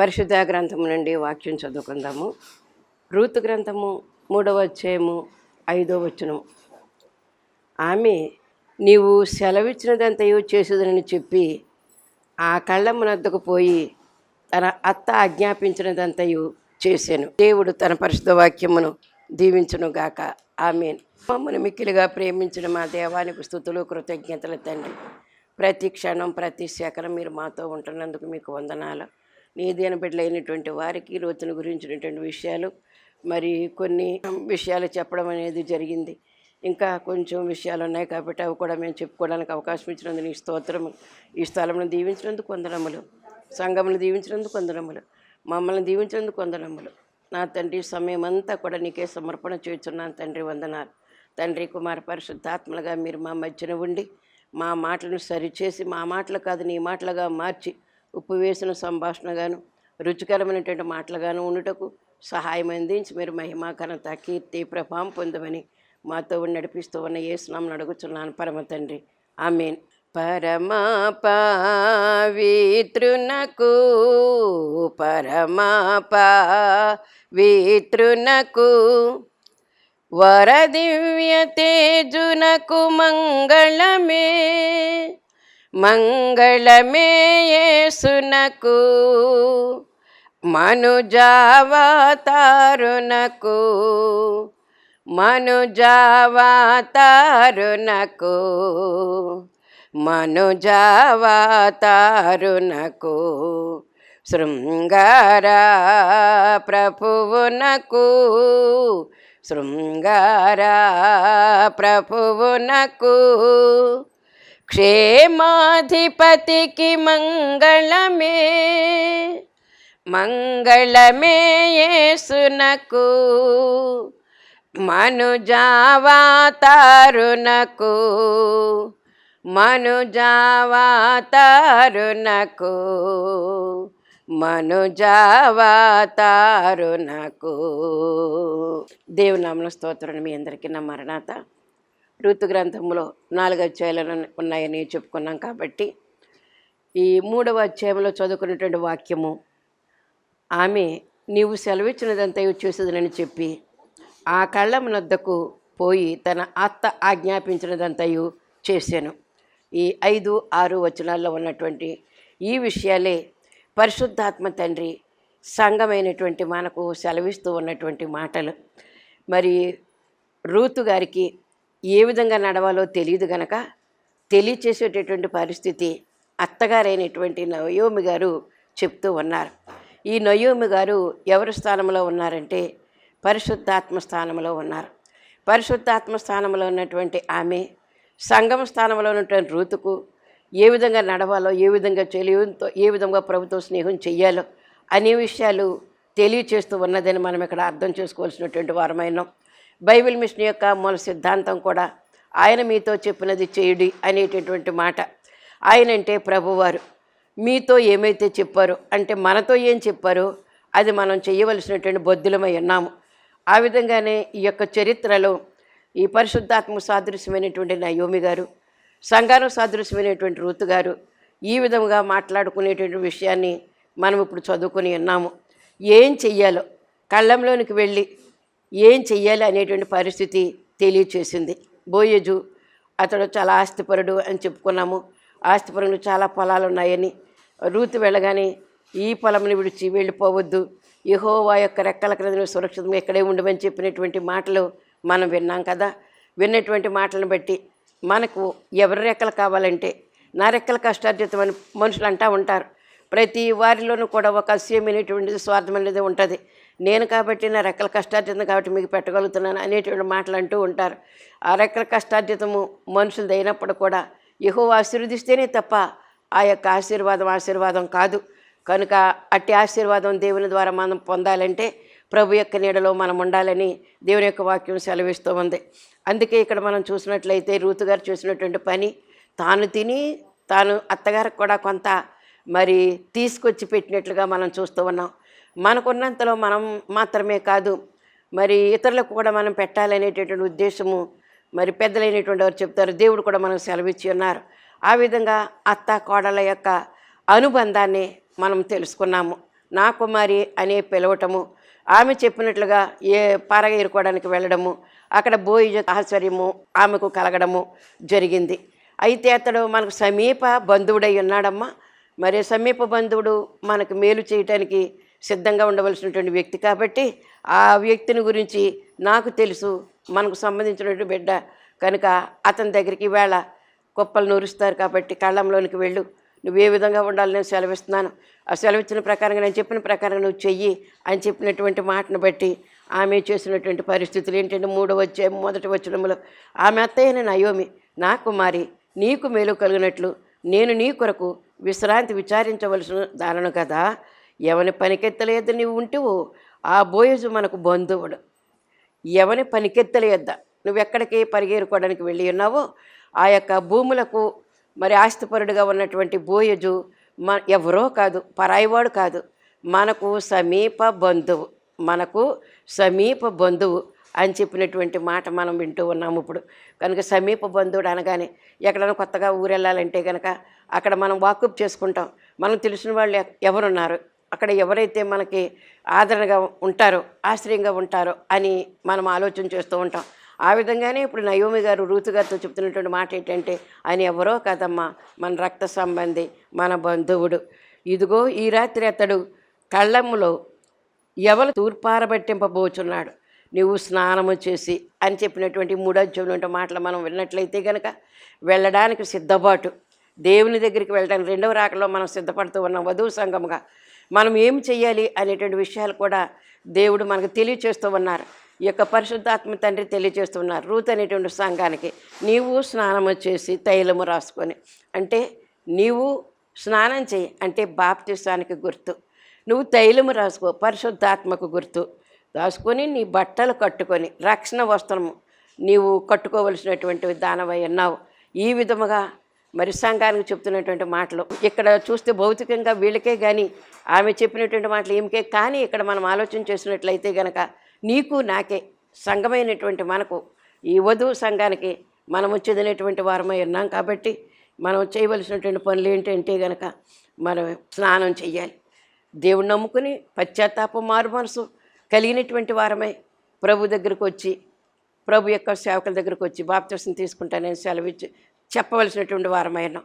పరిశుద్ధ గ్రంథము నుండి వాక్యం చదువుకుందాము. రూతు గ్రంథము మూడవ అధ్యాయము ఐదో వచనం. ఆమె నీవు సెలవిచ్చినదంతయు చేసేదని చెప్పి ఆ కళ్ళమ్మనద్దకు పోయి తన అత్త ఆజ్ఞాపించినదంతయు చేశాను. దేవుడు తన పరిశుద్ధ వాక్యమును దీవించును గాక. ఆమెన్. మమ్మల్ని మిక్కిలిగా ప్రేమించిన మా దేవానికి స్థుతులు కృతజ్ఞతలు తండ్రి. ప్రతి క్షణం ప్రతి సెకనం మీరు మాతో ఉంటున్నందుకు మీకు వందనాలు. నీ దీన బిడ్డలైనటువంటి వారికి రోజున గురించినటువంటి విషయాలు మరి కొన్ని విషయాలు చెప్పడం అనేది జరిగింది. ఇంకా కొంచెం విషయాలు ఉన్నాయి కాబట్టి అవి కూడా మేము చెప్పుకోవడానికి అవకాశం ఇచ్చినందుకు నీ స్తోత్రము. ఈ స్థలమును దీవించినందుకు వందనములు. సంఘమును దీవించినందుకు వందనములు. మమ్మల్ని దీవించినందుకు వందనములు. నా తండ్రి సమయం అంతా కూడా నీకే సమర్పణ చేస్తున్నాను తండ్రి వందనాలు. తండ్రి కుమార పరిశుద్ధాత్మలుగా మీరు మా మధ్యన ఉండి మా మాటలను సరిచేసి మా మాటలు కాదు నీ మాటలుగా మార్చి ఉప్పు వేసిన సంభాషణగాను రుచికరమైనటువంటి మాటలుగాను ఉండుటకు సహాయం అందించి మీరు మహిమాఘనత కీర్తి ప్రభావం పొందమని మాతో నడిపిస్తూ ఉన్న ఏ స్నామం పరమ తండ్రి. ఆమెన్. పరమా పవిత్రునకు పరమా పవిత్రునకు వరదివ్య తేజునకు మంగళమే. మంగళమేయేసునకు మనుజావతారునకు మనుజావతారునకు మనుజావతారునకు శృంగార ప్రభువునకు శృంగార ప్రభువునకు క్షేమాధిపతికి మంగళమే. మంగళమే యేసునకు మనుజావాతారునకు మనుజావాతారునకు మనుజావాతారునకు. దేవునామన స్తోత్రం మీ అందరికీ నా మరణాత. ఋతు గ్రంథంలో నాలుగు అధ్యాయాలు ఉన్నాయని చెప్పుకున్నాం కాబట్టి ఈ మూడవ అధ్యాయంలో చదువుకున్నటువంటి వాక్యము ఆమె నీవు సెలవిచ్చినదంతా చేసేదనని చెప్పి ఆ కళ్ళమునద్దకు పోయి తన అత్త ఆజ్ఞాపించినదంతయు చేశాను. ఈ ఐదు ఆరు వచనాల్లో ఉన్నటువంటి ఈ విషయాలే పరిశుద్ధాత్మ తండ్రి సంఘమైనటువంటి మనకు సెలవిస్తూ ఉన్నటువంటి మాటలు. మరి రూతు గారికి ఏ విధంగా నడవాలో తెలియదు గనక తెలియచేసేటటువంటి పరిస్థితి అత్తగారైనటువంటి నయోమి గారు చెప్తూ ఉన్నారు. ఈ నయోమి గారు ఎవరి స్థానంలో ఉన్నారంటే పరిశుద్ధాత్మ స్థానంలో ఉన్నారు. పరిశుద్ధాత్మ స్థానంలో ఉన్నటువంటి ఆమె సంగమ స్థానంలో ఉన్నటువంటి రూతుకు ఏ విధంగా నడవాలో ఏ విధంగా తెలియతో ఏ విధంగా ప్రభుత్వం స్నేహం చెయ్యాలో అనే విషయాలు తెలియచేస్తూ ఉన్నదని మనం ఇక్కడ అర్థం చేసుకోవాల్సినటువంటి వారమైనాం. బైబిల్ మిషన్ యొక్క మూల సిద్ధాంతం కూడా ఆయన మీతో చెప్పినది చేయుడి అనేటటువంటి మాట. ఆయన అంటే ప్రభువారు. మీతో ఏమైతే చెప్పారో అంటే మనతో ఏం చెప్పారో అది మనం చేయవలసినటువంటి బొద్దులమై ఉన్నాము. ఆ విధంగానే ఈ యొక్క చరిత్రలో ఈ పరిశుద్ధాత్మ సాదృశ్యమైనటువంటి నయోమి గారు సంగారం సాదృశ్యమైనటువంటి రూతు గారు ఈ విధంగా మాట్లాడుకునేటువంటి విషయాన్ని మనం ఇప్పుడు చదువుకొని ఉన్నాము. ఏం చెయ్యాలో కళ్ళంలోనికి వెళ్ళి ఏం చెయ్యాలి అనేటువంటి పరిస్థితి తెలియచేసింది. బోయజు అతడు చాలా ఆస్తిపరుడు అని చెప్పుకున్నాము. ఆస్తిపరుడు చాలా పొలాలు ఉన్నాయని. రూతు వెళ్ళగానే ఈ పొలంని విడిచి వెళ్ళిపోవద్దు. యహోవా యొక్క రెక్కల క్రింద నువ్వు సురక్షితంగా ఇక్కడే ఉండమని చెప్పినటువంటి మాటలు మనం విన్నాం కదా. విన్నటువంటి మాటలను బట్టి మనకు ఎవరి రెక్కలు కావాలంటే నా రెక్కల కష్టార్జితం అని మనుషులు అంటూ ఉంటారు. ప్రతి వారిలోనూ కూడా ఒక అస్యమైనటువంటిది స్వార్థం అనేది ఉంటుంది. నేను కాబట్టి నా రెక్కల కష్టార్జితం కాబట్టి మీకు పెట్టగలుగుతున్నాను అనేటువంటి మాటలు అంటూ ఉంటారు. ఆ రెక్కల కష్టార్జితము మనుషులది అయినప్పుడు కూడా యహో ఆశీర్వదిస్తేనే తప్ప ఆ యొక్క ఆశీర్వాదం ఆశీర్వాదం కాదు. కనుక అట్టి ఆశీర్వాదం దేవుని ద్వారా మనం పొందాలంటే ప్రభు యొక్క నీడలో మనం ఉండాలని దేవుని యొక్క వాక్యం సెలవిస్తూ ఉంది. అందుకే ఇక్కడ మనం చూసినట్లయితే రూతు గారు చూసినటువంటి పని తాను తిని తాను అత్తగారికి కూడా కొంత మరి తీసుకొచ్చి పెట్టినట్లుగా మనం చూస్తూ ఉన్నాం. మనకున్నంతలో మనం మాత్రమే కాదు మరి ఇతరులకు కూడా మనం పెట్టాలనేటటువంటి ఉద్దేశము మరి పెద్దలైనటువంటి వారు చెప్తారు దేవుడు కూడా మనం సెలవిచ్చి ఉన్నారు. ఆ విధంగా అత్త కోడల యొక్క అనుబంధాన్ని మనం తెలుసుకున్నాము. నా కుమారి అనే పిలవటము ఆమె చెప్పినట్లుగా ఏ పరగేరుకోవడానికి వెళ్ళడము అక్కడ బోయి ఆశ్చర్యము ఆమెకు కలగడము జరిగింది. అయితే అతడు మనకు సమీప బంధువుడై ఉన్నాడమ్మా. మరి సమీప బంధువుడు మనకు మేలు చేయటానికి సిద్ధంగా ఉండవలసినటువంటి వ్యక్తి కాబట్టి ఆ వ్యక్తిని గురించి నాకు తెలుసు మనకు సంబంధించినటువంటి బిడ్డ. కనుక అతని దగ్గరికి వేళ కుప్పలు నూరుస్తారు కాబట్టి కళ్ళంలోనికి వెళ్ళు. నువ్వు ఏ విధంగా ఉండాలి నేను సెలవిస్తున్నాను. ఆ సెలవిచ్చిన ప్రకారంగా నేను చెప్పిన ప్రకారంగా నువ్వు చెయ్యి అని చెప్పినటువంటి మాటను బట్టి ఆమె చేసినటువంటి పరిస్థితులు ఏంటంటే మూడో వచ్చే మొదటి వచ్చినములో ఆమె అత్తయ్యని నయోమి నా కుమారి నీకు మేలు కలిగినట్లు నేను నీ కొరకు విశ్రాంతి విచారించవలసిన దానను కదా. ఎవని పనికెత్తలేదు నువ్వు ఉంటేవు ఆ బోయజు మనకు బంధువుడు. ఎవని పనికెత్తలేద్దా నువ్వెక్కడికి పరిగేరుకోవడానికి వెళ్ళి ఉన్నావో ఆ యొక్క భూములకు మరి ఆస్తిపరుడుగా ఉన్నటువంటి బోయజు మన ఎవరో కాదు పరాయివాడు కాదు మనకు సమీప బంధువు మనకు సమీప బంధువు అని చెప్పినటువంటి మాట మనం వింటూ ఉన్నాము ఇప్పుడు. కనుక సమీప బంధువుడు అనగానే ఎక్కడైనా కొత్తగా ఊరు వెళ్ళాలంటే కనుక అక్కడ మనం వాకప్ చేసుకుంటాం. మనం తెలిసిన వాళ్ళు ఎవరున్నారు? అక్కడ ఎవరైతే మనకి ఆదరణగా ఉంటారో ఆశ్రయంగా ఉంటారో అని మనం ఆలోచన చేస్తూ ఉంటాం. ఆ విధంగానే ఇప్పుడు నయోమి గారు రూతు గారితో చెప్తున్నటువంటి మాట ఏంటంటే ఆయన ఎవరో కదమ్మా మన రక్త సంబంధి మన బంధువుడు. ఇదిగో ఈ రాత్రి అతడు కళ్ళములో ఎవరు తూర్పారబట్టింపబోచున్నాడు. నువ్వు స్నానము చేసి అని చెప్పినటువంటి మూడో మాటలు మనం విన్నట్లయితే కనుక వెళ్ళడానికి సిద్ధపాటు. దేవుని దగ్గరికి వెళ్ళడానికి రెండవ రాకలో మనం సిద్ధపడుతూ ఉన్నాం. వధువు సంఘముగా మనం ఏం చేయాలి అనేటువంటి విషయాలు కూడా దేవుడు మనకు తెలియచేస్తూ ఉన్నారు. ఈ యొక్క పరిశుద్ధాత్మ తండ్రి తెలియజేస్తున్నారు రూత్ అనేటువంటి సంఘానికి నీవు స్నానము చేసి తైలము రాసుకొని అంటే నీవు స్నానం చేయి అంటే బాప్తిస్తానికి గుర్తు. నువ్వు తైలము రాసుకో పరిశుద్ధాత్మకు గుర్తు. రాసుకొని నీ బట్టలు కట్టుకొని రక్షణ వస్త్రము నీవు కట్టుకోవలసినటువంటి దానవై ఉన్నావు. ఈ విధముగా మరి సంఘానికి చెప్తున్నటువంటి మాటలు. ఇక్కడ చూస్తే భౌతికంగా వీళ్ళకే కానీ ఆమె చెప్పినటువంటి మాటలు ఏమికే కానీ ఇక్కడ మనం ఆలోచన చేసినట్లయితే గనక నీకు నాకే సంఘమైనటువంటి మనకు ఈ వధువు సంఘానికి మనము చెందినటువంటి వారమై ఉన్నాం కాబట్టి మనం చేయవలసినటువంటి పనులు ఏంటంటే గనక మనం స్నానం చేయాలి దేవుడు నమ్ముకుని పశ్చాత్తాప మారు మనసు కలిగినటువంటి వారమై ప్రభు దగ్గరకు వచ్చి ప్రభు యొక్క సేవకుల దగ్గరకు వచ్చి బాప్తీసం తీసుకుంటానని సెలవిచ్చి చెప్పవలసినటువంటి వారమైనాం.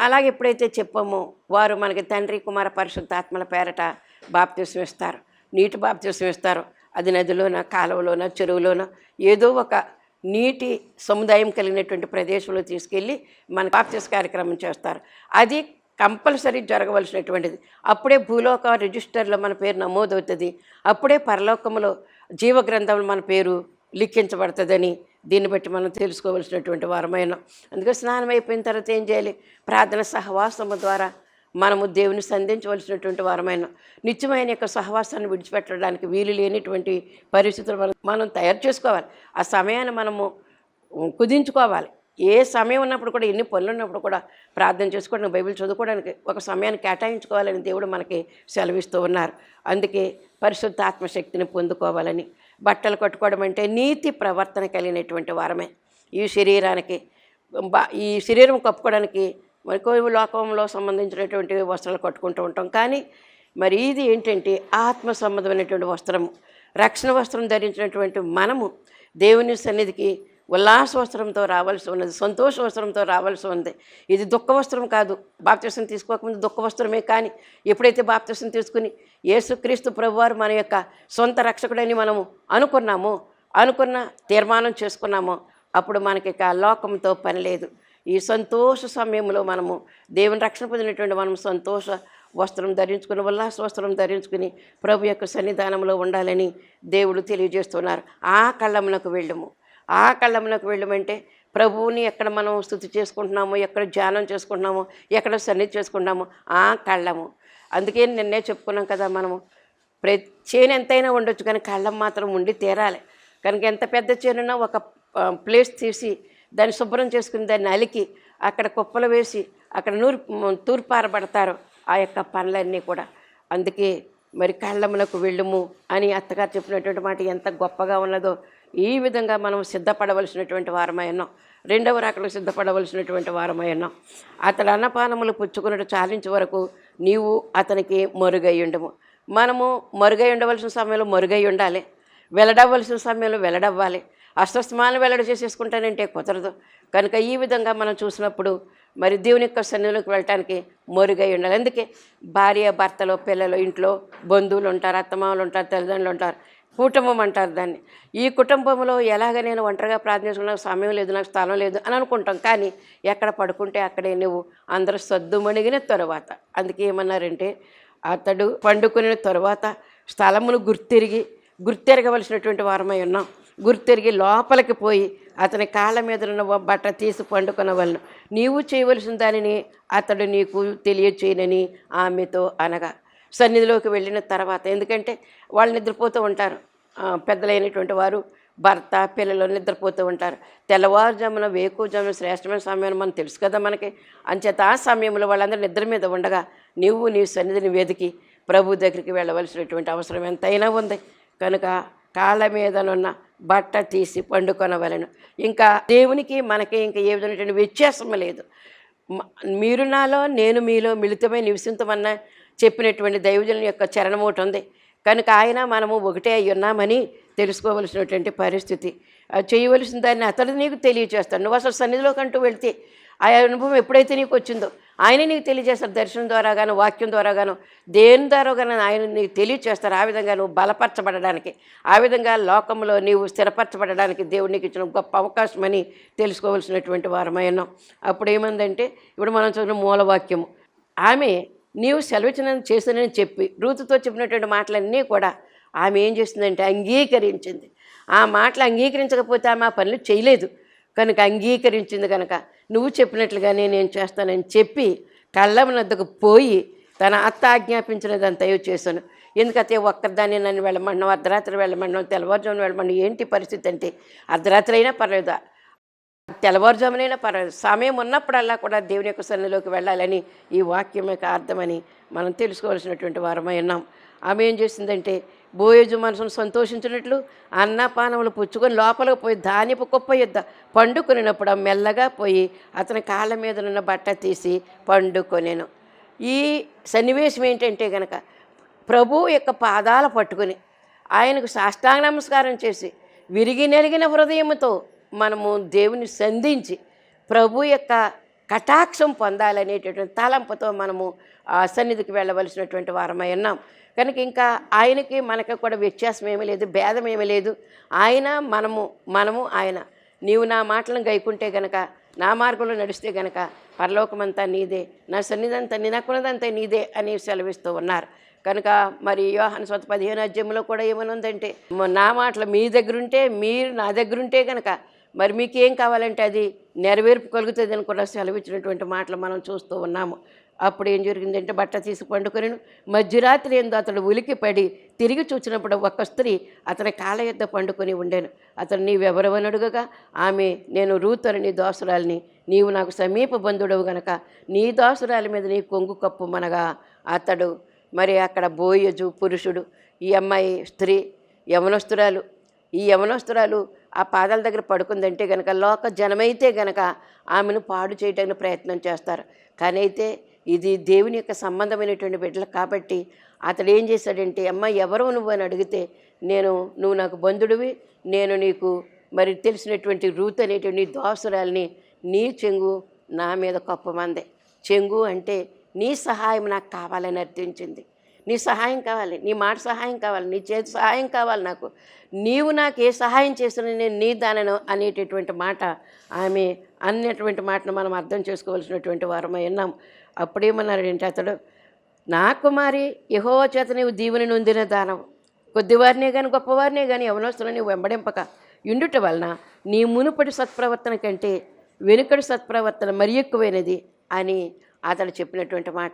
అలాగే ఎప్పుడైతే చెప్పామో వారు మనకి తండ్రి కుమార పరిశుద్ధాత్మల పేరట బాప్తిసం ఇస్తారు. నీటి బాప్తిసం ఇస్తారు. అది నదిలోన కాలువలోన చెరువులోన ఏదో ఒక నీటి సముదాయం కలిగినటువంటి ప్రదేశంలో తీసుకెళ్ళి మన బాప్తిస్ కార్యక్రమం చేస్తారు. అది కంపల్సరీ జరగవలసినటువంటిది. అప్పుడే భూలోక రిజిస్టర్లో మన పేరు నమోదవుతుంది. అప్పుడే పరలోకంలో జీవగ్రంథంలో మన పేరు లిఖించబడుతుందని దీన్ని బట్టి మనం తెలుసుకోవలసినటువంటి వారమైన. అందుకే స్నానం అయిపోయిన తర్వాత ఏం చేయాలి? ప్రార్థన సహవాసము ద్వారా మనము దేవుని సంధించవలసినటువంటి వారమైన. నిత్యమైన యొక్క సహవాసాన్ని విడిచిపెట్టడానికి వీలు లేనిటువంటి పరిస్థితులు మనం మనం తయారు చేసుకోవాలి. ఆ సమయాన్ని మనము కుదించుకోవాలి. ఏ సమయం ఉన్నప్పుడు కూడా ఎన్ని పనులు ఉన్నప్పుడు కూడా ప్రార్థన చేసుకోవడానికి బైబిల్ చదువుకోవడానికి ఒక సమయాన్ని కేటాయించుకోవాలని దేవుడు మనకి సెలవిస్తూ ఉన్నారు. అందుకే పరిశుద్ధ ఆత్మశక్తిని పొందుకోవాలని బట్టలు కట్టుకోవడం అంటే నీతి ప్రవర్తన కలిగినటువంటి వారమే. ఈ శరీరానికి ఈ శరీరం కప్పుకోవడానికి మరి లోకంలో సంబంధించినటువంటి వస్త్రాలు కట్టుకుంటూ ఉంటాం. కానీ మరి ఇది ఏంటంటే ఆత్మ సంబంధమైనటువంటి వస్త్రము. రక్షణ వస్త్రం ధరించినటువంటి మనము దేవుని సన్నిధికి ఉల్లాస వస్త్రంతో రావాల్సి ఉన్నది సంతోష వస్త్రంతో రావాల్సి ఉంది ఇది దుఃఖ వస్త్రం కాదు. బాప్తిసం తీసుకోకముందు దుఃఖ వస్త్రమే కానీ ఎప్పుడైతే బాప్తిసం తీసుకుని యేసుక్రీస్తు ప్రభువారు మన యొక్క సొంత రక్షకుడని మనము అనుకున్నామో అనుకున్న తీర్మానం చేసుకున్నామో అప్పుడు మనకి ఇక లోకంతో పని లేదు. ఈ సంతోష సమయంలో మనము దేవుని రక్షణ పొందినటువంటి మనం సంతోష వస్త్రం ధరించుకుని ఉల్లాస వస్త్రం ధరించుకుని ప్రభు యొక్క సన్నిధానంలో ఉండాలని దేవుడు తెలియజేస్తున్నారు. ఆ కళ్ళమునకు వెళ్ళము. ఆ కళ్ళమునకు వెళ్ళమంటే ప్రభువుని ఎక్కడ మనం స్థుతి చేసుకుంటున్నామో ఎక్కడ ధ్యానం చేసుకుంటున్నామో ఎక్కడ సన్నిధి చేసుకుంటున్నామో ఆ కళ్ళము. అందుకే నిన్నే చెప్పుకున్నాం కదా మనము. ప్రతి చేను ఎంతైనా ఉండొచ్చు కానీ కళ్ళం మాత్రం ఉండి తీరాలి. కనుక ఎంత పెద్ద చేనున్నా ఒక ప్లేస్ తీసి దాన్ని శుభ్రం చేసుకుని దాన్ని అలికి అక్కడ కుప్పలు వేసి అక్కడ నూరు తూర్పారబడతారు ఆ యొక్క పనులన్నీ కూడా. అందుకే మరి కళ్ళములకు వెళ్ళుము అని అత్తగారు చెప్పినటువంటి మాట ఎంత గొప్పగా ఉన్నదో ఈ విధంగా మనం సిద్ధపడవలసినటువంటి వారమై ఉన్నాం. రెండవ రాకలు సిద్ధపడవలసినటువంటి వారమై ఉన్నాం. అతడు అన్నపానములు పుచ్చుకున్నట్టు చాలించే వరకు నీవు అతనికి మరుగై ఉండము. మనము మరుగై ఉండవలసిన సమయంలో మరుగై ఉండాలి. వెల్లడవలసిన సమయంలో వెల్లడవ్వాలి. అస్వస్థమానం వెల్లడి చేసేసుకుంటానంటే కుదరదు. కనుక ఈ విధంగా మనం చూసినప్పుడు మరి దేవుని యొక్క సన్నిధిలోకి వెళ్ళటానికి మరుగై ఉండాలి. అందుకే భార్య భర్తలు పిల్లలు ఇంట్లో బంధువులు ఉంటారు అత్తమామలు ఉంటారు తల్లిదండ్రులు ఉంటారు. కుటుంబం అంటారు దాన్ని. ఈ కుటుంబంలో ఎలాగ నేను ఒంటరిగా ప్రార్థించుకున్న నాకు సమయం లేదు నాకు స్థలం లేదు అని అనుకుంటాం. కానీ ఎక్కడ పడుకుంటే అక్కడే నువ్వు అందరూ సద్దుమణిగిన తరువాత అందుకే ఏమన్నారంటే అతడు పండుకుని తరువాత స్థలమును గుర్తిరిగి గుర్తెరగవలసినటువంటి వారమై ఉన్నాం. గుర్తిరిగి లోపలికి పోయి అతని కాళ్ళ మీద ఉన్న బట్ట తీసి పండుకొనవలను. నీవు చేయవలసిన దానిని అతడు నీకు తెలియచేయనని ఆమెతో అనగా సన్నిధిలోకి వెళ్ళిన తర్వాత ఎందుకంటే వాళ్ళు నిద్రపోతూ ఉంటారు. పెద్దలైనటువంటి వారు భర్త పిల్లలు నిద్రపోతూ ఉంటారు. తెల్లవారుజామున వేకుజామున శ్రేష్టమైన సమయం మనం తెలుసు కదా మనకి. అంచేత ఆ సమయంలో వాళ్ళందరూ నిద్ర మీద ఉండగా నీవు నీ సన్నిధిని వెతికి ప్రభు దగ్గరికి వెళ్ళవలసినటువంటి అవసరం ఎంతైనా ఉంది. కనుక కాళ్ళ మీదనున్న బట్ట తీసి పండుకొనవలను. ఇంకా దేవునికి మనకి ఇంకా ఏ విధమైనటువంటి వ్యత్యాసం లేదు మీరు నాలో నేను మీలో మిళితమై నివసించమన్న చెప్పినటువంటి దైవజనుల యొక్క చరణం ఒకటి ఉంది. కనుక ఆయన మనము ఒకటే అయి ఉన్నామని తెలుసుకోవలసినటువంటి పరిస్థితి. అది చేయవలసిన దాన్ని అతడు నీకు తెలియచేస్తాడు. నువ్వు అసలు సన్నిధిలోకి అంటూ వెళ్తే ఆ అనుభవం ఎప్పుడైతే నీకు వచ్చిందో ఆయన నీకు తెలియజేస్తారు దర్శనం ద్వారా గాను వాక్యం ద్వారా గాను దేని ద్వారా గాను ఆయన నీకు తెలియచేస్తారు ఆ విధంగా నువ్వు బలపరచబడడానికి ఆ విధంగా లోకంలో నీవు స్థిరపరచబడడానికి దేవుడు నీకు ఇచ్చిన గొప్ప అవకాశం అని తెలుసుకోవాల్సినటువంటి వారమై అప్పుడు ఏమందంటే ఇప్పుడు మనం చదివిన మూలవాక్యము ఆమె నీవు సెలవిచ్చిన చేశానని చెప్పి రూతుతో చెప్పినటువంటి మాటలన్నీ కూడా ఆమె ఏం చేసిందంటే అంగీకరించింది. ఆ మాటలు అంగీకరించకపోతే ఆమె ఆ పనులు చేయలేదు. కనుక అంగీకరించింది కనుక నువ్వు చెప్పినట్లుగానే నేను చేస్తానని చెప్పి కళ్ళమునద్దకు పోయి తన అత్త ఆజ్ఞాపించినదంతయో చేశాను. ఎందుకంటే ఒక్కదాన్ని నన్ను వెళ్ళమన్నావు అర్ధరాత్రి వెళ్ళమన్నావు తెల్లవారుజామున వెళ్ళమన్నావు ఏంటి పరిస్థితి అంటే అర్ధరాత్రి అయినా పర్లేదు? తెల్లవారుజామునైనా పర్వాలేదు సమయం ఉన్నప్పుడల్లా కూడా దేవుని యొక్క సన్నిలోకి వెళ్ళాలని ఈ వాక్యం యొక్క అర్థమని మనం తెలుసుకోవాల్సినటువంటి వారమై ఉన్నాం. ఆమె ఏం చేసిందంటే బోయోజు మనసును సంతోషించినట్లు అన్నపానములు పుచ్చుకొని లోపలికి పోయి ధాన్యపు కుప్ప యుద్ధ పండుకొనినప్పుడు మెల్లగా పోయి అతని కాళ్ళ మీద ఉన్న బట్ట తీసి పండుకొనేను. ఈ సన్నివేశం ఏంటంటే కనుక ప్రభు యొక్క పాదాల పట్టుకొని ఆయనకు సాష్టాంగ నమస్కారం చేసి విరిగి నెలిగిన హృదయముతో మనము దేవుని సంధించి ప్రభు యొక్క కటాక్షం పొందాలనేటటువంటి తలంపుతో మనము ఆ సన్నిధికి వెళ్ళవలసినటువంటి వారమై ఉన్నాం. కనుక ఇంకా ఆయనకి మనకి కూడా వ్యత్యాసం ఏమీ లేదు భేదం ఏమీ లేదు. ఆయన మనము మనము ఆయన. నీవు నా మాటలను గైకుంటే గనక నా మార్గంలో నడిస్తే గనక పరలోకమంతా నీదే నా సన్నిధంతా నీ నాకున్నదంతా నీదే అని సెలవిస్తూ ఉన్నారు. కనుక మరి యోహాను స్వత పదిహేను అధ్యయంలో కూడా ఏమైనా ఉందంటే నా మాటలు మీ దగ్గరుంటే మీరు నా దగ్గరుంటే కనుక మరి మీకు ఏం కావాలంటే అది నెరవేర్పు కలుగుతుంది అని కూడా సెలవిచ్చినటువంటి మాటలు మనం చూస్తూ ఉన్నాము. అప్పుడు ఏం జరిగిందంటే బట్ట తీసి పండుకొనిను. మధ్యరాత్రి ఎందు అతడు ఉలికి పడి తిరిగి చూసినప్పుడు ఒక స్త్రీ అతని కాళ్ళ యొద్ద పండుకొని ఉండాను. అతను నీవెవరవని అడుగగా ఆమె నేను రూతని నీ దోసరాల్ని. నీవు నాకు సమీప బంధుడవు గనక. నీ దోసరాల మీద నీ కొంగు కప్పు మనగా. అతడు మరి అక్కడ బోయజు పురుషుడు ఈ అమ్మాయి స్త్రీ యవనస్తురాలు. ఈ యవనస్తురాలు ఆ పాదాల దగ్గర పడుకుందంటే గనక లోక జనమైతే గనక ఆమెను పాడు చేయడానికి ప్రయత్నం చేస్తారు. కానీ అయితే ఇది దేవుని యొక్క సంబంధమైనటువంటి బిడ్డలు కాబట్టి అతడు ఏం చేశాడంటే అమ్మ ఎవరు నువ్వు అని అడిగితే నేను నువ్వు నాకు బంధుడివి నేను నీకు మరి తెలిసినటువంటి రూత్ అనేటువంటి దోసరాల్ని నీ చెంగు నా మీద కప్పమందే. చెంగు అంటే నీ సహాయం నాకు కావాలని అర్థించింది. నీ సహాయం కావాలి నీ మాట సహాయం కావాలి నీ చేతి సహాయం కావాలి నాకు. నీవు నాకు ఏ సహాయం చేసినా నేను నీ దానను అనేటటువంటి మాట ఆమె అన్నటువంటి మాటను మనం అర్థం చేసుకోవాల్సినటువంటి వారమై ఉన్నాం. అప్పుడేమన్నాడంటే అతడు? నా కుమారి యహో చేత నీవు దీవుని నొందిన దానం. కొద్దివారినే కానీ గొప్పవారినే కానీ యవనస్తులను నీవు వెంబడింపక. ఇండుట వలన నీ మునుపటి సత్ప్రవర్తన కంటే వెనుకటి సత్ప్రవర్తన మరి ఎక్కువైనది అని అతడు చెప్పినటువంటి మాట.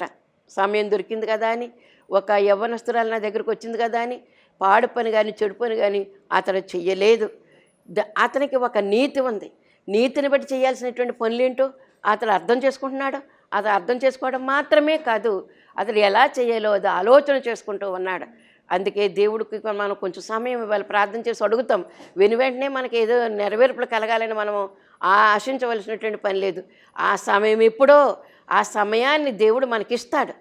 సమయం దొరికింది కదా అని ఒక యవ్వనస్తురాలు నా దగ్గరకు వచ్చింది కదా అని పాడు పని కానీ చెడు పని కానీ అతను చెయ్యలేదు. అతనికి ఒక నీతి ఉంది. నీతిని బట్టి చేయాల్సినటువంటి పనులు ఏంటో అతను అర్థం చేసుకుంటున్నాడు. అతను అర్థం చేసుకోవడం మాత్రమే కాదు అతడు ఎలా చేయాలో అది ఆలోచన చేసుకుంటూ ఉన్నాడు. అందుకే దేవుడికి మనం కొంచెం సమయం ఇవ్వాలి ప్రార్థన చేసి అడుగుతాం. వెను వెంటనే మనకి ఏదో నెరవేర్పులు కలగాలని మనము ఆశించవలసినటువంటి పని లేదు. ఆ సమయం ఎప్పుడో ఆ సమయాన్ని దేవుడు మనకిస్తాడు.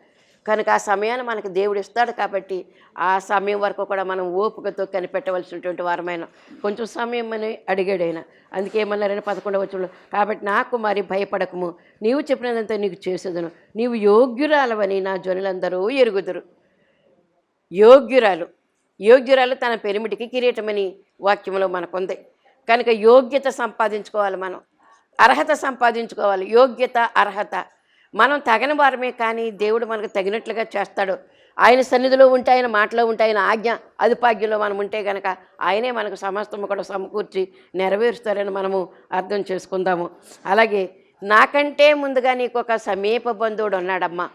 కనుక ఆ సమయాన్ని మనకి దేవుడు ఇస్తాడు కాబట్టి ఆ సమయం వరకు కూడా మనం ఓపికతో కనిపెట్టవలసినటువంటి వారమైన కొంచెం సమయం అని అడిగాడు ఆయన. అందుకే ఏమన్నారని పదకొండవ వచ్చంలో కాబట్టి నాకు మరి భయపడకము. నీవు చెప్పినదంతా నీకు చేసేదను. నీవు యోగ్యురాలవని నా జనులందరూ ఎరుగుదురు. యోగ్యురాలు యోగ్యురాలు తన పెరిమిటికి కిరీటమని వాక్యంలో మనకుంది. కనుక యోగ్యత సంపాదించుకోవాలి మనం. అర్హత సంపాదించుకోవాలి. యోగ్యత అర్హత. మనం తగిన వారమే కానీ దేవుడు మనకు తగినట్లుగా చేస్తాడు. ఆయన సన్నిధిలో ఉంటే ఆయన మాటలో ఉంటే ఆయన ఆజ్ఞ అదుపాజ్ఞలో మనం ఉంటే కనుక ఆయనే మనకు సమస్తము కూడా సమకూర్చి నెరవేరుస్తారని మనము అర్థం చేసుకుందాము. అలాగే నాకంటే ముందుగా నీకు ఒక సమీప బంధువుడు ఉన్నాడమ్మా.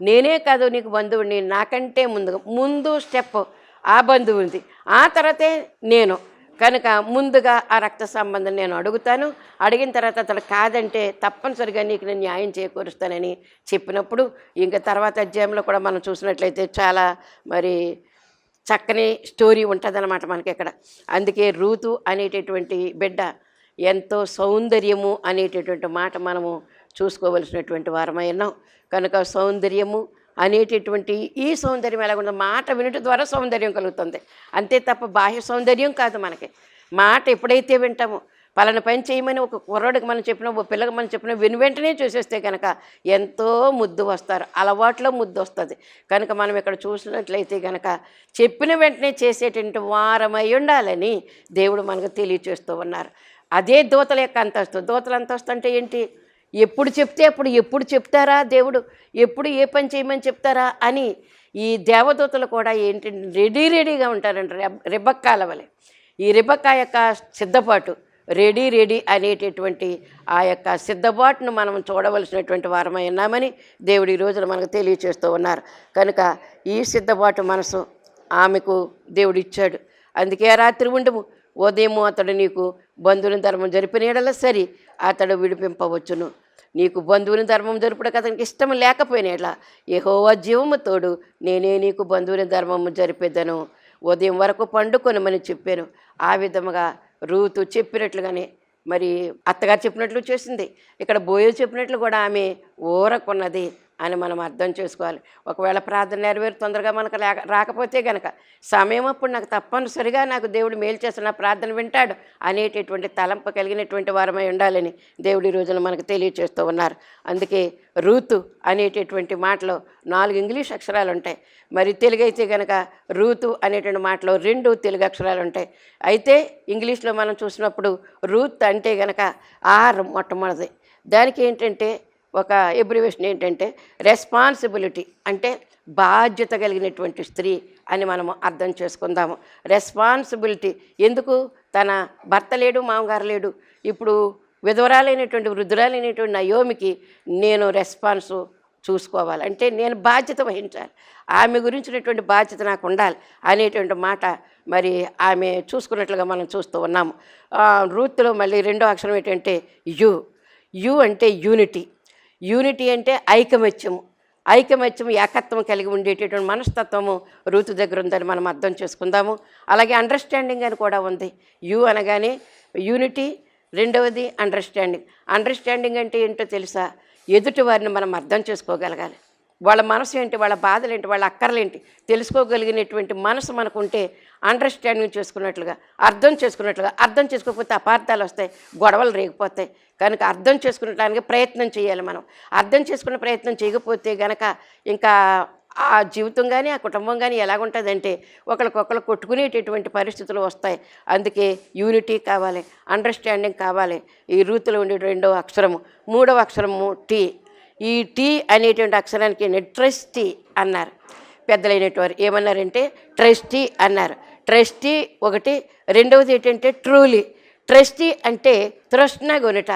నేనే కాదు నీకు బంధువుడిని నాకంటే ముందుగా ముందు స్టెప్ ఆ బంధువు ఉంది ఆ తర్వాతే నేను. కనుక ముందుగా ఆ రక్త సంబంధం నేను అడుగుతాను. అడిగిన తర్వాత అతడు కాదంటే తప్పనిసరిగా నీకు నేను న్యాయం చేకూరుస్తానని చెప్పినప్పుడు ఇంకా తర్వాత అధ్యాయంలో కూడా మనం చూసినట్లయితే చాలా మరి చక్కని స్టోరీ ఉంటుందన్నమాట మనకి ఇక్కడ అందుకే రూతు అనేటటువంటి బిడ్డ ఎంతో సౌందర్యము అనేటటువంటి మాట మనము చూసుకోవలసినటువంటి వారమై ఉన్నాం. కనుక సౌందర్యము అనేటటువంటి ఈ సౌందర్యం ఎలాగుందో మాట వినుట ద్వారా సౌందర్యం కలుగుతుంది. అంతే తప్ప బాహ్య సౌందర్యం కాదు మనకి. మాట ఎప్పుడైతే వింటామో పలానా పని చేయమని ఒక కుర్రాడికి మనం చెప్పిన ఒక పిల్లకి మనం చెప్పిన విని వెంటనే చూసేస్తే కనుక ఎంతో ముద్దు వస్తారు. అలవాట్లో ముద్దు వస్తుంది. కనుక మనం ఇక్కడ చూసినట్లయితే కనుక చెప్పిన వెంటనే చేసేటువంటి వారమై ఉండాలని దేవుడు మనకు తెలియచేస్తూ ఉన్నారు. అదే దూతల యొక్క అంతస్తు దూతల అంతస్తు అంటే ఏంటి? ఎప్పుడు చెప్తే అప్పుడు ఎప్పుడు చెప్తారా దేవుడు? ఎప్పుడు ఏ పని చేయమని చెప్తారా? అని ఈ దేవదూతలు కూడా ఏంటి రెడీ రెడీగా ఉంటారంట రిబక్కాల వలె. ఈ రిబక్కా యొక్క సిద్ధపాటు రెడీ రెడీ అనేటటువంటి ఆ యొక్క సిద్ధపాటును మనం చూడవలసినటువంటి వారమై ఉన్నామని దేవుడు ఈ రోజున మనకు తెలియచేస్తూ ఉన్నారు. కనుక ఈ సిద్ధపాటు మనసు ఆమెకు దేవుడు ఇచ్చాడు. అందుకే రాత్రి ఉండము. ఉదయము అతడు నీకు బంధువుని ధర్మం జరిపిన యెడల సరి అతడు విడిపింపవచ్చును. నీకు బంధువుని ధర్మం జరుపుటకు అతనికి ఇష్టం లేకపోయినా ఇట్లా యెహోవా జీవము తోడు నేనే నీకు బంధువుని ధర్మము జరిపేదను. ఉదయం వరకు పండుకొనమని చెప్పాను. ఆ విధముగా రూతు చెప్పినట్లుగానే మరి అత్తగారు చెప్పినట్లు చేసింది. ఇక్కడ బోయో చెప్పినట్లు కూడా ఆమె ఊరకున్నది. అని మనం అర్థం చేసుకోవాలి. ఒకవేళ ప్రార్థన నెరవేరు తొందరగా మనకు రాకపోతే గనక సమయం అప్పుడు నాకు తప్పనిసరిగా నాకు దేవుడు మేలు చేసిన ప్రార్థన వింటాడు అనేటటువంటి తలంపు కలిగినటువంటి వారమై ఉండాలని దేవుడు రోజున మనకు తెలియచేస్తూ ఉన్నారు. అందుకే రూతు అనేటటువంటి మాటలో నాలుగు ఇంగ్లీష్ అక్షరాలు ఉంటాయి. మరి తెలుగు అయితే కనుక రూతు అనేటువంటి మాటలో రెండు తెలుగు అక్షరాలు ఉంటాయి. అయితే ఇంగ్లీష్లో మనం చూసినప్పుడు రూత్ అంటే గనక ఆర్ మొట్టమొదటి దానికి ఏంటంటే ఒక ఎబ్రివేషన్ ఏంటంటే రెస్పాన్సిబిలిటీ అంటే బాధ్యత కలిగినటువంటి స్త్రీ అని మనము అర్థం చేసుకుందాము. రెస్పాన్సిబిలిటీ ఎందుకు? తన భర్త లేడు మామగారు లేడు. ఇప్పుడు విధవరాలైనటువంటి వృద్ధురాలైనటువంటి నయోమికి నేను రెస్పాన్స్ చూసుకోవాలి. అంటే నేను బాధ్యత వహించాలి. ఆమె గురించినటువంటి బాధ్యత నాకు ఉండాలి అనేటువంటి మాట మరి ఆమె చూసుకున్నట్లుగా మనం చూస్తూ ఉన్నాము. రూత్లో మళ్ళీ రెండో అక్షరం ఏంటంటే యు. యు అంటే యూనిటీ యూనిటీ అంటే ఐకమత్యము. ఐకమత్యం ఏకత్వం కలిగి ఉండేటటువంటి మనస్తత్వము రూతు దగ్గర ఉందని మనం అర్థం చేసుకుందాము. అలాగే అండర్స్టాండింగ్ అని కూడా ఉంది. యు అనగానే యూనిటీ రెండవది అండర్స్టాండింగ్ అండర్స్టాండింగ్ అంటే ఏంటో తెలుసా? ఎదుటి వారిని మనం అర్థం చేసుకోగలగాలి. వాళ్ళ మనసు ఏంటి? వాళ్ళ బాధలు ఏంటి? వాళ్ళ అక్కర్లేంటి తెలుసుకోగలిగినటువంటి మనసు మనకుంటే అండర్స్టాండింగ్ చేసుకున్నట్లుగా అర్థం చేసుకున్నట్లుగా అర్థం చేసుకోకపోతే అపార్థాలు వస్తాయి గొడవలు రేగిపోతాయి. కనుక అర్థం చేసుకునేటానికి ప్రయత్నం చేయాలి మనం. అర్థం చేసుకునే ప్రయత్నం చేయకపోతే గనక ఇంకా ఆ జీవితం కానీ ఆ కుటుంబం కానీ ఎలాగుంటుందంటే ఒకరికొకరు కొట్టుకునేటటువంటి పరిస్థితులు వస్తాయి. అందుకే యూనిటీ కావాలి అండర్స్టాండింగ్ కావాలి. ఈ రూతులో ఉండే రెండవ అక్షరము మూడవ అక్షరము టీ. ఈ టీ అనేటువంటి అక్షరానికి ట్రస్టీ అన్నారు. పెద్దలైనటువంటి ఏమన్నారంటే ట్రస్టీ అన్నారు. ట్రస్టీ ఒకటి రెండవది ఏంటంటే ట్రూలీ. ట్రస్టీ అంటే తృష్ణ కొనుట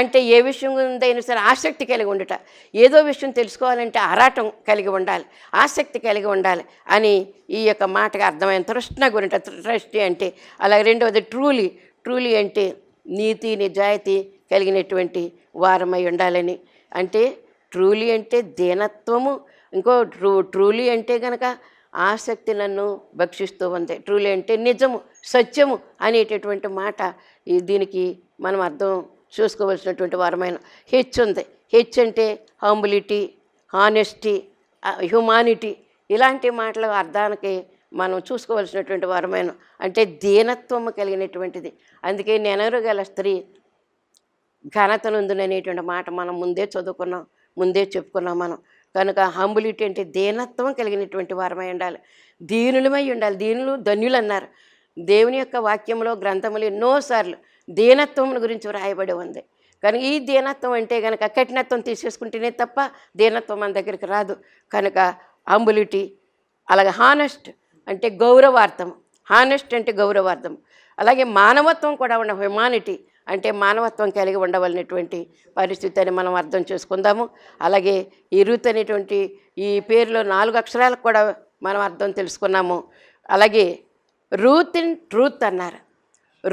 అంటే ఏ విషయం ఉందైనా సరే ఆసక్తి కలిగి ఉండుట. ఏదో విషయం తెలుసుకోవాలంటే ఆరాటం కలిగి ఉండాలి. ఆసక్తి కలిగి ఉండాలి అని ఈ యొక్క మాటగా అర్థమైన తృష్ణ గురించి ట్రస్టీ అంటే అలాగే రెండవది ట్రూలీ. ట్రూలీ అంటే నీతి నిజాయితీ కలిగినటువంటి వారమై ఉండాలని. అంటే ట్రూలీ అంటే దీనత్వము. ఇంకో ట్రూ ట్రూలీ అంటే కనుక ఆసక్తి నన్ను భక్షిస్తూ ఉంది. ట్రూలీ అంటే నిజము సత్యము అనేటటువంటి మాట ఈ దీనికి మనం అర్థం చూసుకోవలసినటువంటి వారమైన హెచ్ ఉంది. హెచ్ అంటే హంబిలిటీ హానెస్టీ హ్యుమానిటీ ఇలాంటి మాటల అర్థానికి మనం చూసుకోవలసినటువంటి వారమైన అంటే దీనత్వము కలిగినటువంటిది. అందుకే నెనరు గల స్త్రీ ఘనత అనేటువంటి మాట మనం ముందే చదువుకున్నాం ముందే చెప్పుకున్నాం మనం. కనుక హంబులిటీ అంటే దీనత్వం కలిగినటువంటి వారమై ఉండాలి. దీనులమై ఉండాలి. దీనులు ధన్యులు అన్నారు దేవుని యొక్క వాక్యంలో గ్రంథములు ఎన్నోసార్లు దీనత్వం గురించి వ్రాయబడి ఉంది. కనుక ఈ దీనత్వం అంటే కనుక కఠినత్వం తీసేసుకుంటేనే తప్ప దీనత్వం మన దగ్గరికి రాదు. కనుక అంబులిటీ అలాగే హానెస్ట్ అంటే గౌరవార్థం. హానెస్ట్ అంటే గౌరవార్థం. అలాగే మానవత్వం కూడా ఉన్న హ్యుమానిటీ అంటే మానవత్వం కలిగి ఉండవలనటువంటి పరిస్థితి అని మనం అర్థం చేసుకుందాము. అలాగే ఈ రూత్ అనేటువంటి ఈ పేరులో నాలుగు అక్షరాలకు కూడా మనం అర్థం తెలుసుకున్నాము. అలాగే రూత్ ఇన్ ట్రూత్ అన్నారు.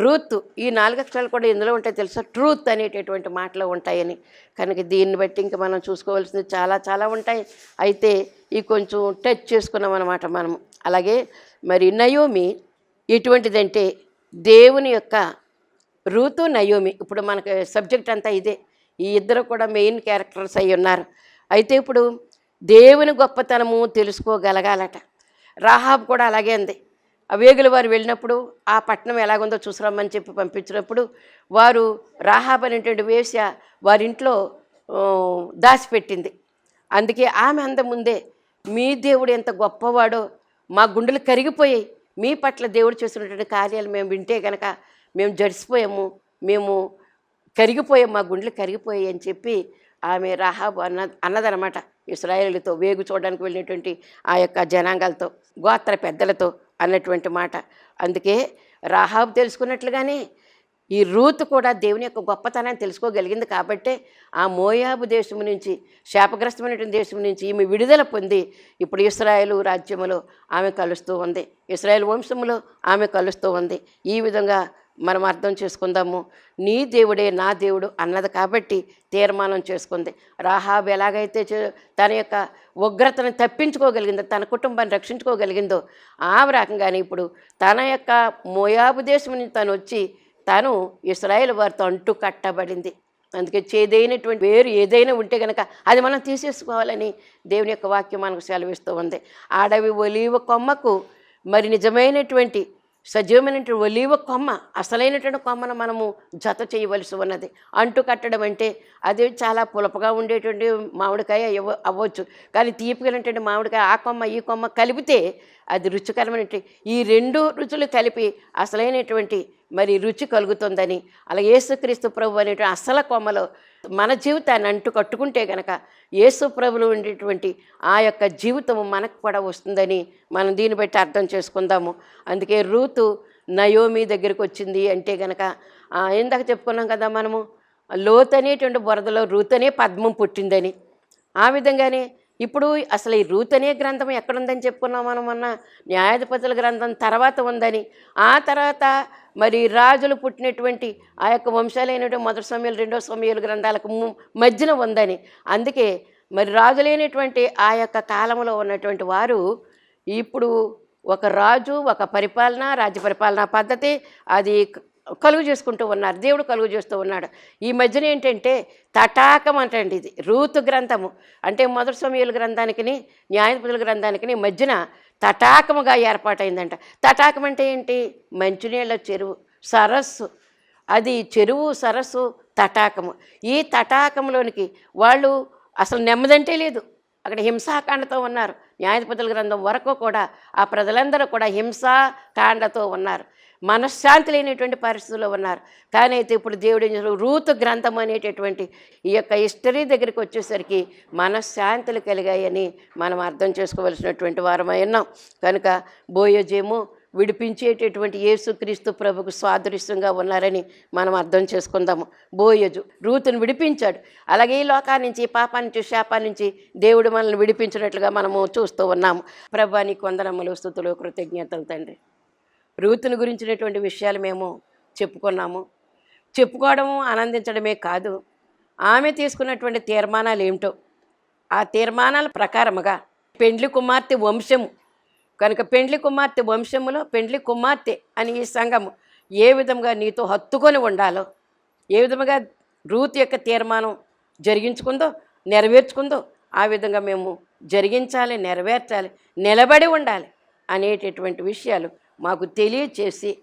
రూత్ ఈ నాలుగు అక్షరాలు కూడా ఎందులో ఉంటాయి తెలుసా? ట్రూత్ అనేటటువంటి మాటలు ఉంటాయని. కనుక దీన్ని బట్టి ఇంకా మనం చూసుకోవాల్సింది చాలా చాలా ఉంటాయి. అయితే ఈ కొంచెం టచ్ చేసుకున్నాం అనమాట మనం అలాగే మరి నయోమి ఎటువంటిదంటే దేవుని యొక్క రూతు నయోమి. ఇప్పుడు మనకి సబ్జెక్ట్ అంతా ఇదే. ఈ ఇద్దరు కూడా మెయిన్ క్యారెక్టర్స్ అయి ఉన్నారు. అయితే ఇప్పుడు దేవుని గొప్పతనము తెలుసుకోగలగాలట. రాహాబ్ కూడా అలాగే ఉంది వేగుల వారు వెళ్ళినప్పుడు ఆ పట్టణం ఎలాగుందో చూసిరమ్మని చెప్పి పంపించినప్పుడు వారు రాహాబ్ అనేటువంటి వేశ్య వారింట్లో దాచిపెట్టింది. అందుకే ఆమె అంద ముందే మీ దేవుడు ఎంత గొప్పవాడో మా గుండెలు కరిగిపోయాయి. మీ పట్ల దేవుడు చేసినటువంటి కార్యాలు మేము వింటే కనుక మేము జడిసిపోయాము మేము కరిగిపోయాం మా గుండెలు కరిగిపోయాయి అని చెప్పి ఆమె రాహాబు అన్న అన్నదనమాట. ఇస్రాయేలుతో వేగు చూడడానికి వెళ్ళినటువంటి ఆ యొక్క జనాంగాలతో గోత్ర పెద్దలతో అన్నటువంటి మాట. అందుకే రాహాబు తెలుసుకున్నట్లుగానే ఈ రూత్ కూడా దేవుని యొక్క గొప్పతనాన్ని తెలుసుకోగలిగింది కాబట్టే ఆ మోయాబు దేశం నుంచి శాపగ్రస్తమైనటువంటి దేశం నుంచి ఈమె విడుదల పొంది ఇప్పుడు ఇస్రాయేల్ రాజ్యములో ఆమె కలుస్తూ ఉంది. ఇస్రాయేల్ వంశములో ఆమె కలుస్తూ ఉంది. ఈ విధంగా మనం అర్థం చేసుకుందాము. నీ దేవుడే నా దేవుడు అన్నది కాబట్టి తీర్మానం చేసుకుంది. రాహాబ్ ఎలాగైతే చే- తన యొక్క ఉగ్రతను తప్పించుకోగలిగిందో తన కుటుంబాన్ని రక్షించుకోగలిగిందో ఆ రకంగానే ఇప్పుడు తన యొక్క మోయాబు దేశం నుంచి తను వచ్చి తను ఇస్రాయేల్ వారితో అంటూ కట్టబడింది. అందుకే చేదైనటువంటి వేరు ఏదైనా ఉంటే కనుక అది మనం తీసేసుకోవాలని దేవుని యొక్క వాక్యం మనకు సెలవిస్తూ ఉంది. ఆడవి ఒలీవ కొమ్మకు మరి నిజమైనటువంటి సజీవమైనటువంటి ఒలీవ కొమ్మ అసలైనటువంటి కొమ్మను మనము జత చేయవలసి ఉన్నది. అంటు కట్టడం అంటే అది చాలా పులపగా ఉండేటువంటి మామిడికాయ అవ్వచ్చు. కానీ తీపిగలంటే మామిడికాయ ఆ కొమ్మ ఈ కొమ్మ కలిపితే అది రుచికరమైనటువంటి ఈ రెండు రుచులు కలిపి అసలైనటువంటి మరి రుచి కలుగుతుందని. అలా యేసుక్రీస్తు ప్రభు అనేటువంటి అసల కొమ్మలో మన జీవితాన్ని అంటు కట్టుకుంటే గనక యేసు ప్రభులు ఉండేటువంటి ఆ యొక్క జీవితం మనకు కూడా వస్తుందని మనం దీన్ని బట్టి అర్థం చేసుకుందాము. అందుకే రూతు నయోమి దగ్గరికి వచ్చింది అంటే గనక ఇందాక చెప్పుకున్నాం కదా మనము లోతు అనేటువంటి బురదలో రూతనే పద్మం పుట్టిందని. ఆ విధంగానే ఇప్పుడు అసలు ఈ రూత్ అనే గ్రంథం ఎక్కడుందని చెప్పుకున్నాం మనం మొన్న న్యాయాధిపతుల గ్రంథం తర్వాత ఉందని. ఆ తర్వాత మరి రాజులు పుట్టినటువంటి ఆ యొక్క వంశాలైనటువంటి మొదటి సమయాలు రెండో సమయాలు గ్రంథాలకు మధ్యన ఉందని. అందుకే మరి రాజులైనటువంటి ఆ యొక్క కాలంలో ఉన్నటువంటి వారు ఇప్పుడు ఒక రాజు ఒక పరిపాలన రాజ్య పరిపాలనా పద్ధతి అది కలుగు చేసుకుంటూ ఉన్నారు. దేవుడు కలుగు చేస్తూ ఉన్నాడు. ఈ మధ్యన ఏంటంటే తటాకం అంటండి ఇది. రూతు గ్రంథము. అంటే మొదటి సమయాల గ్రంథానికి న్యాయపతుల గ్రంథానికి మధ్యన తటాకముగా ఏర్పాటైందంట. తటాకం అంటే ఏంటి? మంచినీళ్ళ చెరువు సరస్సు. అది చెరువు సరస్సు తటాకము. ఈ తటాకంలోనికి వాళ్ళు అసలు నెమ్మదంటే లేదు. అక్కడ హింసాకాండతో ఉన్నారు. న్యాయపతుల గ్రంథం వరకు కూడా ఆ ప్రజలందరూ కూడా హింసాకాండతో ఉన్నారు. మనశ్శాంతి లేనటువంటి పరిస్థితుల్లో ఉన్నారు. కానీ అయితే ఇప్పుడు దేవుడు రూతు గ్రంథం అనేటటువంటి ఈ యొక్క హిస్టరీ దగ్గరికి వచ్చేసరికి మనశ్శాంతులు కలిగాయని మనం అర్థం చేసుకోవలసినటువంటి వారమై ఉన్నాం. కనుక బోయోజేమో విడిపించేటటువంటి యేసుక్రీస్తు ప్రభుకు స్వాదృశ్యంగా ఉన్నారని మనం అర్థం చేసుకుందాము బోయజు రూతును విడిపించాడు. అలాగే ఈ లోకా నుంచి పాపా నుంచి శాపా నుంచి దేవుడు మనల్ని విడిపించినట్లుగా మనము చూస్తూ ఉన్నాము. ప్రభానికి వందనములు స్థుతులు కృతజ్ఞతలు తండ్రి. రూతుని గురించినటువంటి విషయాలు మేము చెప్పుకున్నాము. చెప్పుకోవడము ఆనందించడమే కాదు ఆమె తీసుకున్నటువంటి తీర్మానాలు ఏమిటో ఆ తీర్మానాల ప్రకారముగా పెండ్లి కుమార్తె వంశము కనుక పెండ్లి కుమార్తె వంశములో పెండ్లి కుమార్తె అని ఈ సంఘము ఏ విధంగా నీతో హత్తుకొని ఉండాలో ఏ విధముగా రూత్ యొక్క తీర్మానం జరిగించుకుందో నెరవేర్చుకుందో ఆ విధంగా మేము జరిగించాలి నెరవేర్చాలి నిలబడి ఉండాలి అనేటటువంటి విషయాలు మాకు తెలియచేసి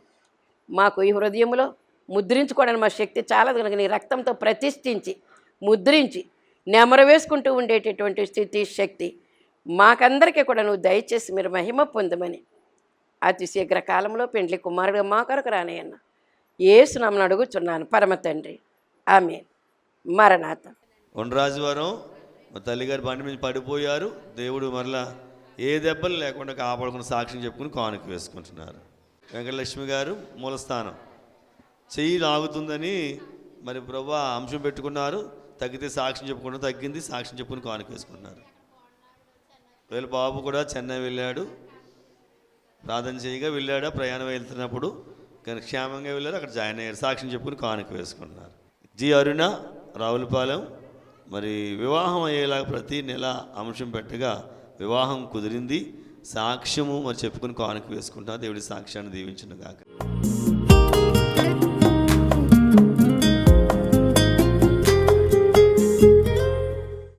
మాకు ఈ హృదయంలో ముద్రించుకోవడానికి మా శక్తి చాలా కనుక నీ రక్తంతో ప్రతిష్ఠించి ముద్రించి నెమరు వేసుకుంటూ ఉండేటటువంటి స్థితి శక్తి మాకందరికీ కూడా నువ్వు దయచేసి మీరు మహిమ పొందమని అతి శీఘ్ర కాలంలో పెండ్లి కుమారుడు మా కొరకు రానయ్యన్న. ఏసునామని అడుగుచున్నాను పరమ తండ్రి. ఆమె మరణాత. ఉండరాజువారం తల్లిగారు బండి మీద పడిపోయారు దేవుడు మరలా ఏ దెబ్బలు లేకుండా కాపాడుకుని సాక్ష్యం చెప్పుకుని కానుక వేసుకుంటున్నారు. వెంకటలక్ష్మి గారు మూలస్థానం. చెయ్యి లాగుతుందని మరి ప్రభు అంశం పెట్టుకున్నారు. తగ్గితే సాక్ష్యం చెప్పుకుంటూ తగ్గింది సాక్ష్యం చెప్పుకుని కానుక వేసుకుంటున్నారు. వీళ్ళ బాబు కూడా చెన్నై వెళ్ళాడు ప్రార్థన చేయగా వెళ్ళాడు ప్రయాణం వెళ్తున్నప్పుడు కానీ క్షేమంగా వెళ్ళారు అక్కడ జాయిన్ అయ్యారు సాక్ష్యం చెప్పుకుని కానుక వేసుకుంటున్నారు. జి అరుణ రావులపాలెం మరి వివాహం అయ్యేలాగా ప్రతి నెల అంశం పెట్టగా వివాహం కుదిరింది. సాక్ష్యము మరి చెప్పుకుని కానుక వేసుకుంటున్నారు దేవుడి సాక్ష్యాన్ని దీవించిన కాక